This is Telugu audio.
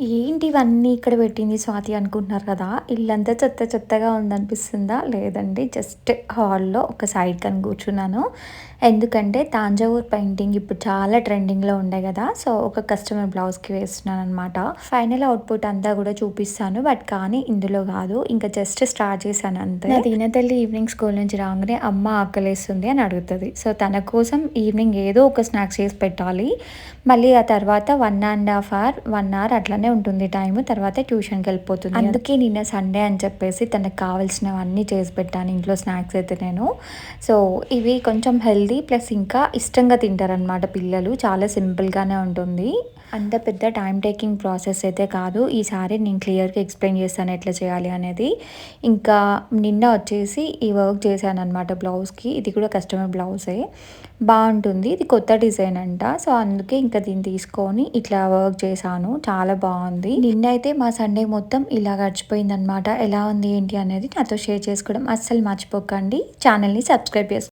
ఏంటి ఇవన్నీ ఇక్కడ పెట్టింది స్వాతి అనుకుంటున్నారు కదా? ఇల్లంతా చెత్త చెత్తగా ఉందనిపిస్తుందా? లేదండి జస్ట్ హాల్లో ఒక సైడ్ కని కూర్చున్నాను. ఎందుకంటే తాంజావూర్ పెయింటింగ్ ఇప్పుడు చాలా ట్రెండింగ్లో ఉండే కదా సో ఒక కస్టమర్ బ్లౌజ్కి వేస్తున్నాను అనమాట ఫైనల్ అవుట్పుట్ అంతా కూడా చూపిస్తాను బట్ కానీ ఇందులో కాదు ఇంకా జస్ట్ స్టార్ట్ చేశాను అంతే. నా దీనతల్లి ఈవినింగ్ స్కూల్ నుంచి రాగానే అమ్మ ఆకలేస్తుంది అని అడుగుతుంది. సో తన కోసం ఈవినింగ్ ఏదో ఒక స్నాక్స్ చేసి పెట్టాలి. మళ్ళీ ఆ తర్వాత one and half hour one hour అట్లనే ఉంటుంది టైం తర్వాత ట్యూషన్కి వెళ్ళిపోతుంది. అందుకే నిన్న సండే అని చెప్పేసి తనకు కావాల్సినవన్నీ చేసి పెట్టాను ఇంట్లో స్నాక్స్ అయితే నేను. సో ఇవి కొంచెం హెల్దీ ప్లస్ ఇంకా ఇష్టంగా తింటారనమాట పిల్లలు చాలా సింపుల్గానే ఉంటుంది. అంత పెద్ద టైం టేకింగ్ ప్రాసెస్ అయితే కాదు ఈసారి నేను క్లియర్గా ఎక్స్ప్లెయిన్ చేస్తాను ఎట్లా చేయాలి అనేది. ఇంకా నిన్న వచ్చేసి ఈ వర్క్ చేశాను అనమాట బ్లౌజ్కి ఇది కూడా కస్టమర్ బ్లౌజే. బాగుంటుంది ఇది కొత్త డిజైన్ అంట. సో అందుకే ఇంకా దీన్ని తీసుకొని ఇట్లా వర్క్ చేశాను చాలా బాగుంది. నిన్నైతే మా సండే మొత్తం ఇలా గడిచిపోయింది అనమాట ఎలా ఉంది ఏంటి అనేది నాతో షేర్ చేసుకోవడం అస్సలు మర్చిపోకండి. ఛానల్ని సబ్స్క్రైబ్ చేసుకోండి